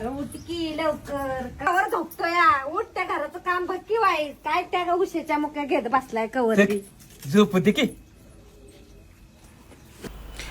की लवकर. कवर झोपतोय हा. उठ त्या घराचं काम बघ की वाईट काय त्या उशीच्या मुक्या घेत बसलाय कवर बी. झोप दे की?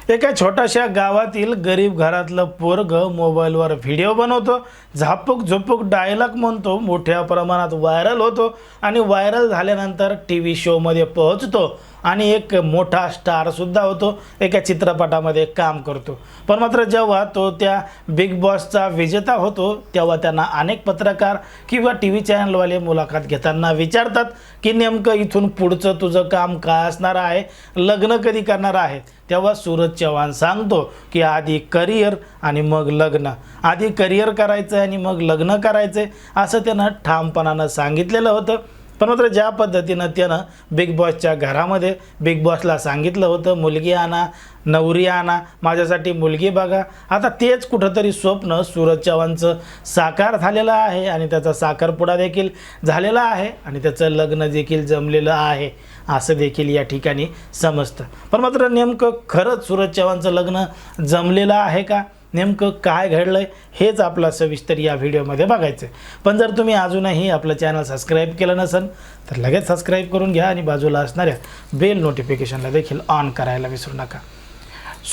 एका छोट्याशा गावातील गरीब घरातलं पोरग मोबाईलवर व्हिडिओ बनवतो. झापूक झुपूक डायलॉग म्हणतो. मोठ्या प्रमाणात व्हायरल होतो. आणि व्हायरल झाल्यानंतर टी व्ही शोमध्ये पोहोचतो. आणि एक मोठा स्टारसुद्धा होतो. एका चित्रपटामध्ये काम करतो. पण मात्र जेव्हा तो त्या बिग बॉसचा विजेता होतो तेव्हा त्यांना अनेक पत्रकार किंवा टी व्ही चॅनलवाले मुलाखत घेताना विचारतात की नेमकं इथून पुढचं तुझं काम काय असणार आहे? लग्न कधी करणार आहे? तेव्हा सूरज चव्हाण सांगतो की आधी करिअर आणि मग लग्न. आधी करिअर करायचं आणि मग लग्न करायचं असं त्यानं ठामपणानं सांगितलेलं होतं. पण मात्र ज्या पद्धतीनं त्यानं बिग बॉसच्या घरामध्ये बिग बॉसला सांगितलं होतं मुलगी आणा नवरी आणा माझ्यासाठी मुलगी बघा. आता तेच कुठंतरी स्वप्न सूरज चव्हाणचं साकार झालेलं आहे आणि त्याचा साखरपुडा देखील झालेला आहे आणि त्याचं लग्न देखील जमलेलं आहे असं देखील या ठिकाणी समजतं. पण मात्र नेमकं खरंच सूरज चव्हाणचं लग्न जमलेलं आहे का? नेमकं काय घडलं आहे हेच आपलं सविस्तर या व्हिडिओमध्ये बघायचं आहे पण जर तुम्ही अजूनही आपलं चॅनल सबस्क्राईब केलं नसेल तर लगेच सबस्क्राईब करून घ्या आणि बाजूला असणाऱ्या बेल नोटिफिकेशनला देखील ऑन करायला विसरू नका.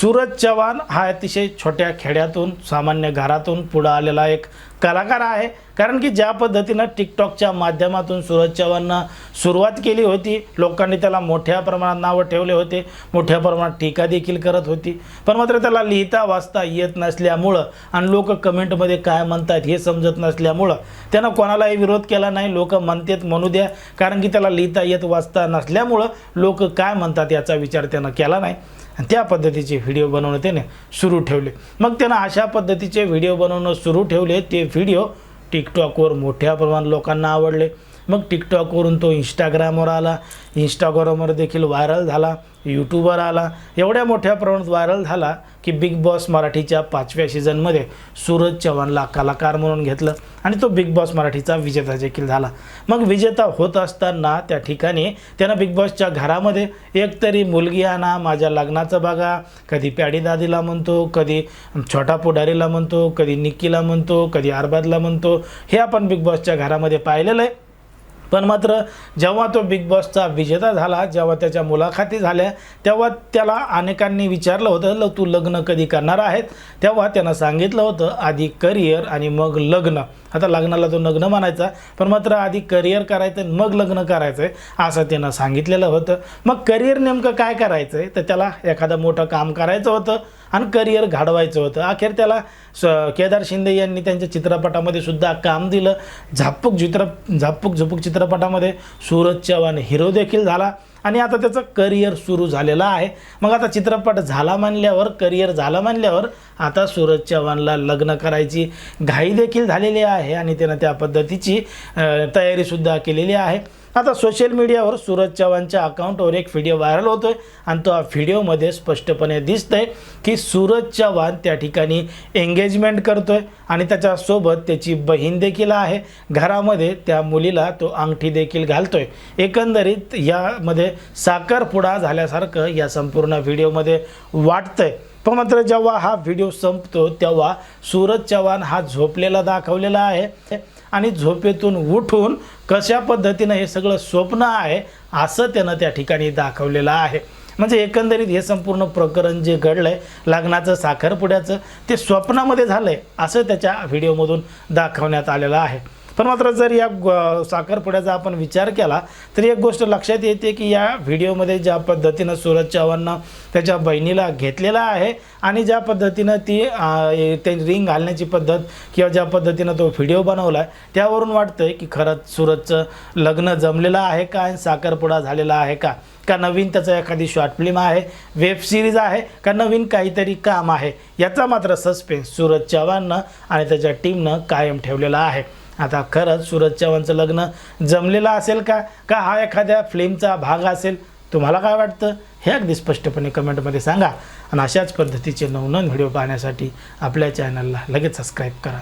सूरज चव्हाण हा अतिशय छोट्या खेड्यातून सामान्य घरातून पुढं आलेला एक कलाकार आहे. कारण की ज्या पद्धतीनं टिकटॉकच्या माध्यमातून सूरज चव्हाणनं सुरुवात केली होती लोकांनी त्याला मोठ्या प्रमाणात नावं ठेवले होते मोठ्या प्रमाणात टीका देखील करत होती. पण मात्र त्याला लिहिता वाचता येत नसल्यामुळं आणि लोक कमेंटमध्ये काय म्हणतात हे समजत नसल्यामुळं त्यानं कोणालाही विरोध केला नाही. लोक म्हणतात म्हणू द्या कारण की त्याला लिहिता येत वाचता नसल्यामुळं लोक काय म्हणतात याचा विचार त्यानं केला नाही. आणि त्या पद्धतीचे व्हिडिओ बनवणं त्याने सुरू ठेवले. मग त्यानं अशा पद्धतीचे व्हिडिओ बनवणं सुरू ठेवले ते व्हिडिओ टिकटॉकवर मोठ्या प्रमाणात लोकांना आवडले. मग टिकटॉकवरून तो इंस्टाग्रामवर आला. इंस्टाग्रामवर देखील व्हायरल झाला. यूट्यूबवर आला. एवढ्या मोठ्या प्रमाणात व्हायरल झाला की बिग बॉस मराठीच्या पाचव्या सीझनमध्ये सूरज चव्हाणला कलाकार म्हणून घेतलं आणि तो बिग बॉस मराठीचा विजेता देखील झाला. मग विजेता होत असताना त्या ठिकाणी त्यानं बिग बॉसच्या घरामध्ये एकतरी मुलगी आणा माझ्या लग्नाचं बघा. कधी प्याडी दादीला म्हणतो कधी छोटा पुढारीला म्हणतो कधी निक्कीला म्हणतो कधी आरबादला म्हणतो. हे आपण बिग बॉसच्या घरामध्ये पाहिलेलं आहे. पण मात्र जेव्हा तो बिग बॉसचा विजेता झाला जेव्हा त्याच्या मुलाखती झाल्या तेव्हा त्याला अनेकांनी विचारलं होतं ल तू लग्न कधी करणार आहेत तेव्हा त्यानं सांगितलं होतं आधी करिअर आणि मग लग्न. आता लग्नाला तो लग्न म्हणायचा पण मात्र आधी करिअर करायचं आणि मग लग्न करायचं आहे असं त्यानं सांगितलेलं होतं. मग करिअर नेमकं काय करायचं आहे तर त्याला एखादं मोठं काम करायचं होतं आणि करिअर घडवायचं होतं. अखेर त्याला स केदार शिंदे यांनी त्यांच्या चित्रपटामध्ये सुद्धा काम दिलं. झापूक चित्र झापूक झुपूक चित्रपटामध्ये सूरज चव्हाण हिरो देखील झाला. आणि आता त्याचं करिअर सुरू झालेलं आहे. मग आता चित्रपट झाला म्हणल्यावर करिअर झालं म्हणल्यावर आता सूरज चव्हाणला लग्न करायची घाई देखील झालेली आहे आणि त्यानं त्या पद्धतीची तयारीसुद्धा केलेली आहे. आता सोशल मीडियावर सूरज चव्हाणच्या अकाउंटवर एक व्हिडिओ व्हायरल होतो आहे आणि तो व्हिडिओमध्ये स्पष्टपणे दिसतंय की सूरज चव्हाण त्या ठिकाणी एंगेजमेंट करतो आहे आणि त्याच्यासोबत त्याची बहीण देखील आहे. घरामध्ये त्या मुलीला तो अंगठी देखील घालतो आहे एकंदरीत यामध्ये साखरपुडा झाल्यासारखं या संपूर्ण व्हिडिओमध्ये वाटतं आहे पण मात्र जेव्हा हा व्हिडिओ संपतो तेव्हा सूरज चव्हाण हा झोपलेला दाखवलेला आहे आणि झोपेतून उठून कशा पद्धतीनं हे सगळं स्वप्न आहे असं त्यानं त्या ठिकाणी दाखवलेलं आहे. म्हणजे एकंदरीत हे संपूर्ण प्रकरण जे घडलं आहे लग्नाचं साखरपुड्याचं ते स्वप्नामध्ये झालं आहे असं त्याच्या व्हिडिओमधून दाखवण्यात आलेलं आहे. पण मात्र जर या साखरपुड्याचा आपण विचार केला तर एक गोष्ट लक्षात येते की या व्हिडिओमध्ये ज्या पद्धतीनं सूरज चव्हाणनं त्याच्या बहिणीला घेतलेला आहे आणि ज्या पद्धतीनं ती ते रिंग घालण्याची पद्धत किंवा ज्या पद्धतीनं तो व्हिडिओ बनवला आहे त्यावरून वाटतं की खरंच सूरजचं लग्न जमलेलं आहे का आणि साखरपुडा झालेला आहे का? का नवीन त्याचं एखादी शॉर्ट फिल्म आहे वेब सिरीज आहे का नवीन काहीतरी काम आहे? याचा मात्र सस्पेन्स सूरज चव्हाणनं आणि त्याच्या टीमनं कायम ठेवलेला आहे. आता खरंच सूरज चव्हाणचं लग्न जमलेलं असेल का? का हा एखाद्या फिल्मचा भाग असेल? तुम्हाला काय वाटतं? हे अगदी स्पष्टपणे कमेंटमध्ये सांगा. आणि अशाच पद्धतीचे नवनवीन व्हिडिओ पाहण्यासाठी आपल्या चॅनलला लगेच सबस्क्राईब करा.